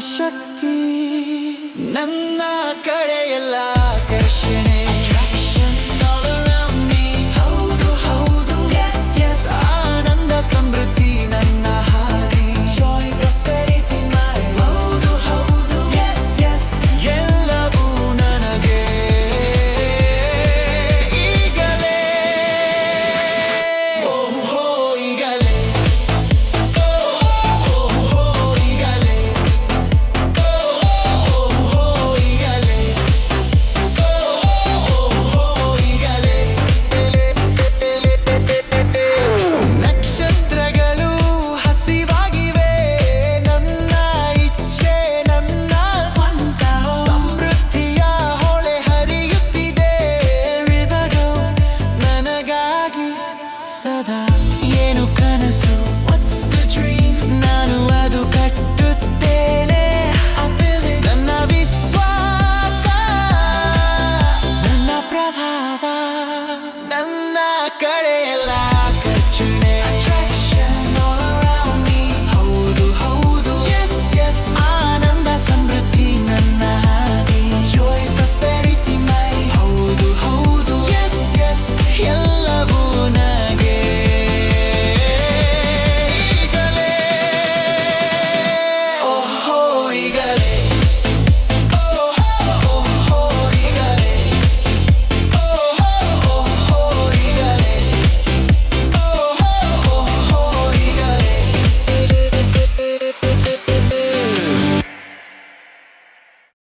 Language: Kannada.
ಶಕ್ತಿ ನನ್ನ ಕಡೆಯಲ್ಲ. సదా ఏను కనసు.